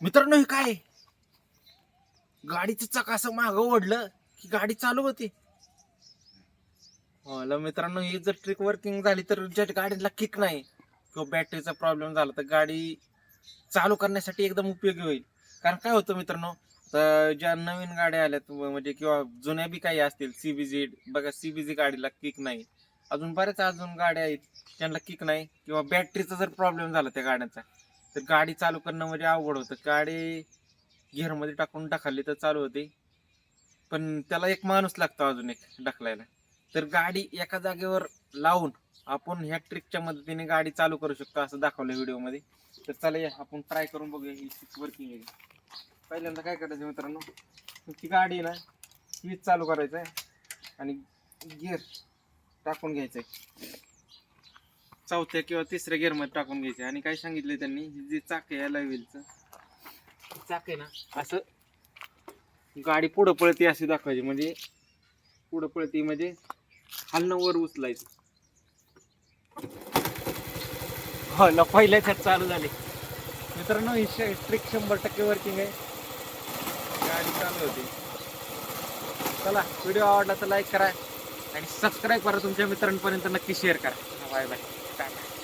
मित्रांनो हे काय? गाडीचं चाक असं मागं ओढलं की गाडी चालू होते. मित्रांनो ही जर ट्रिक वर्किंग झाली तर ज्या गाडीला किक नाही. किंवा बॅटरीचा प्रॉब्लेम झाला तर गाडी चालू करण्यासाठी एकदम उपयोगी होईल. कारण काय होतं मित्रांनो तर ज्या नवीन गाड्या आल्यात म्हणजे किंवा जुन्या बी काही असतील सीबीजी बघा सीबीजी गाडीला किक नाही. अजून बऱ्याच अजून गाड्या आहेत त्यांना किक नाही किंवा बॅटरीचा जर प्रॉब्लेम झाला त्या गाड्यांचा तर गाडी चालू करणं म्हणजे अवघड होतं. गाडी गिअरमध्ये टाकून टाकली तर चालू होते. पण त्याला एक माणूस लागतो अजून एक ढकलायला. तर गाडी एका जागेवर लावून आपण ह्या ट्रिकच्या मदतीने गाडी चालू करू शकतो असं दाखवलं व्हिडिओमध्ये. तर चला या आपण ट्राय करून बघूया ही वर्किंग आहे. पहिल्यांदा काय करायचं मित्रांनो? ती गाडी आहे ना वीज चालू करायचं आहे आणि गिअर टाकून घ्यायचं आहे चौथ्या किंवा तिसऱ्या गिअरमध्ये टाकून घ्यायचे. आणि काय सांगितलं त्यांनी? जे चाक आहे याला व्हीलचं चाक आहे ना असं गाडी पुढं पळती अशी दाखवायची. म्हणजे पुढं पळती म्हणजे हलणं वर उचलायचं. हो ल पहिल्याच चालू झाले. मित्रांनो ही ट्रिक शंभर टक्के वर्किंग आहे. गाडी चालू होती. चला व्हिडिओ आवडला तर लाईक करा. आणि सबस्क्राईब करा तुमच्या मित्रांपर्यंत. नक्की शेअर करा. Bye bye. back.